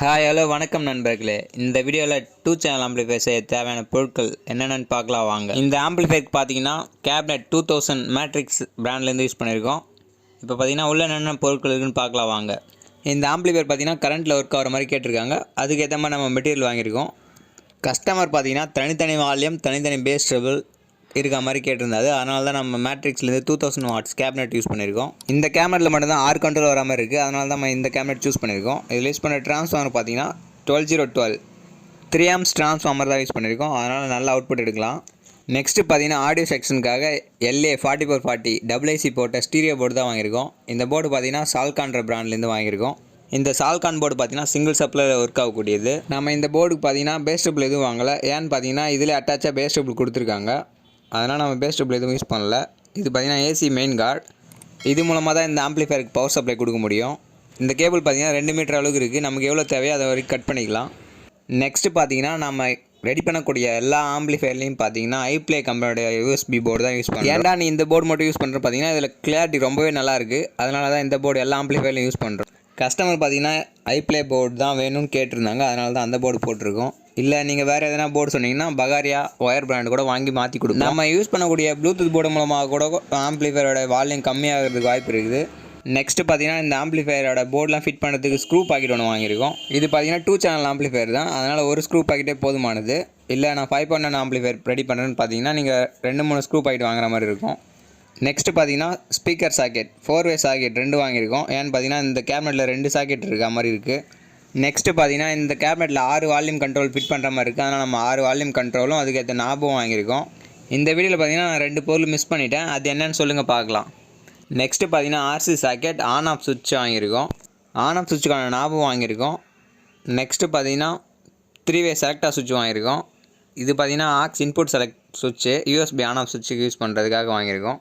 Hi hello வணக்கம் நண்பர்களே. இந்த வீடியோவில் டூ சேனல் ஆம்பிளிஃபை செய்ய தேவையான பொருட்கள் என்னென்னு பார்க்கலாம் வாங்க. இந்த ஆம்பிளிஃபைக்கு பார்த்தீங்கன்னா கேபினெட் டூ தௌசண்ட் மேட்ரிக்ஸ் ப்ராண்ட்லேருந்து யூஸ் பண்ணியிருக்கோம் இப்போ பார்த்தீங்கன்னா உள்ள என்னென்ன பொருட்கள் இருக்குன்னு பார்க்கலாம் வாங்க. இந்த ஆம்பிளிஃபையர் பார்த்தீங்கன்னா கரண்ட்டில் ஒர்க் ஆகிற மாதிரி கேட்டிருக்காங்க. அதுக்கேற்ற மாதிரி நம்ம மெட்டீரியல் வாங்கியிருக்கோம். கஸ்டமர் பார்த்தீங்கன்னா தனித்தனி வால்யூம் தனித்தனி பேஸ் ட்ரபிள் இருக்க மாதிரி கேட்டிருந்தாது அதனால தான் நம்ம மேட்ரிக்ஸ்லேருந்து two thousand watts cabinet use பண்ணியிருக்கோம். இந்த கேமரில் மட்டும்தான் ஆர் கண்ட்ரோல் வர மாதிரி இருக்குது அதனால தான் நம்ம இந்த கேபினெட் சூஸ் பண்ணியிருக்கோம். இதில் யூஸ் பண்ண ட்ரான்ஸ்ஃபார்மர் பார்த்தீங்கன்னா twelve zero twelve three amps transformer தான் யூஸ் பண்ணியிருக்கோம். அதனால் நல்ல அவுட்புட் எடுக்கலாம். நெக்ஸ்ட்டு பார்த்தீங்கன்னா audio செக்ஷனுக்காக LA forty four forty double IC போட்ட ஸ்டீரியோ போர்டு தான் வாங்கியிருக்கோம். இந்த போர்டு பார்த்தீங்கன்னா சால்கான்ற பிராண்ட்லேருந்து வாங்கியிருக்கோம். இந்த சால்கான் போர்டு பார்த்தீங்கன்னா சிங்கிள் சப்ளையில் ஒர்க் ஆகக்கூடியது. நம்ம இந்த போர்டுக்கு பார்த்தீங்கன்னா பேஸ்டபிள் எதுவும் வாங்கலை. ஏன்னு பார்த்தீங்கன்னா இதில் அட்டாச்சாக பேஸ்டபிள் கொடுத்துருக்காங்க. அதனால் நம்ம பேஸ் டூப்ல எதுவும் யூஸ் பண்ணல. இது பார்த்தீங்கன்னா ஏசி மெயின் கார்டு இது மூலமாக தான் இந்த ஆம்ப்ளிஃபயருக்கு பவர் சப்ளை கொடுக்க முடியும். இந்த கேபிள் பார்த்தீங்கன்னா ரெண்டு மீட்டர் அளவுக்கு இருக்குது நமக்கு எவ்வளோ தேவையோ அதை வரைக்கும் கட் பண்ணிக்கலாம். நெக்ஸ்ட்டு பார்த்தீங்கன்னா நம்ம ரெடி பண்ணக்கூடிய எல்லா ஆம்பிளிஃபயர்லையும் பார்த்தீங்கன்னா ஐப்ளே கம்பெனியோட யூஎஸ்பி போர்டு தான் யூஸ் பண்ணுறோம் ஏன்டா நீ இந்த போர்டு மட்டும் யூஸ் பண்ணுற பார்த்தீங்கன்னா இதில் கிளியாரிட்டி ரொம்பவே நல்லா இருக்குது அதனால தான் இந்த போர்டு எல்லா ஆம்பிளிஃபயர்லையும் யூஸ் பண்ணுறோம் கஸ்டமர் பார்த்தீங்கன்னா ஐப்ளே போர்டு தான் வேணும்னு கேட்டிருந்தாங்க. அதனால தான் அந்த போர்டு போட்டிருக்கோம். இல்லை நீங்கள் வேறு எதனா போர்டு சொன்னீங்கன்னா பகாரியா ஒயர் பிராண்ட் கூட வாங்கி மாற்றி கொடுக்கும் நம்ம யூஸ் பண்ணக்கூடிய ப்ளூடூத் போர்டு மூலமாக கூட ஆம்ப்ளிஃபையரோட வால்யூம் கம்மியாகிறதுக்கு வாய்ப்பு இருக்குது. நெக்ஸ்ட்டு பார்த்தீங்கன்னா இந்த ஆம்பிளிஃபயரோட போர்டெலாம் ஃபிட் பண்ணுறதுக்கு ஸ்க்ரூ பாக்கெட் ஒன்று வாங்கியிருக்கோம். இது பார்த்தீங்கன்னா டூ சேனல் ஆம்பிளிஃபயர் தான். அதனால் ஒரு ஸ்க்ரூ பாக்கெட்டே போதுமானது. இல்லை நான் ஃபைவ் பண்ண ஒன் ரெடி பண்ணுறேன்னு பார்த்தீங்கன்னா நீங்கள் ரெண்டு மூணு ஸ்க்ரூ பாக்கெட் வாங்குற மாதிரி இருக்கும். நெக்ஸ்ட்டு பார்த்தீங்கன்னா speaker socket four way socket ரெண்டு வாங்கியிருக்கோம். ஏன்னு பார்த்தீங்கன்னா இந்த கேபினெட்டில் ரெண்டு சாக்கெட் இருக்க மாதிரி இருக்குது நெக்ஸ்ட்டு பார்த்தீங்கன்னா இந்த கேபினெட்டில் ஆறு வால்யூம் கண்ட்ரோல் ஃபிட் பண்ணுற மாதிரி இருக்குது அதனால் நம்ம ஆறு வால்யூம் கண்ட்ரோலும் அதுக்கேற்ற ஞாபகம் வாங்கியிருக்கோம். இந்த வீடியோவில் பார்த்தீங்கன்னா நான் ரெண்டு பொருள் மிஸ் பண்ணிட்டேன். அது என்னன்னு சொல்லுங்கள் பார்க்கலாம். நெக்ஸ்ட்டு பார்த்தீங்கன்னா ஆர்சி சாக்கெட் ஆன் ஆஃப் சுவிட்ச் வாங்கியிருக்கோம். ஆன் ஆஃப் சுவிட்சுக்கான ஞாபகம் வாங்கியிருக்கோம். நெக்ஸ்ட்டு பார்த்தீங்கன்னா த்ரீ வே செலக்டாக சுவிட்ச் வாங்கியிருக்கோம். இது பார்த்தீங்கன்னா ஆக்ஸ் இன்புட் செலக்ட் சுவிட்சு யூஎஸ்பி ஆன் ஆஃப் சுவிட்சுக்கு யூஸ் பண்ணுறதுக்காக வாங்கியிருக்கோம்.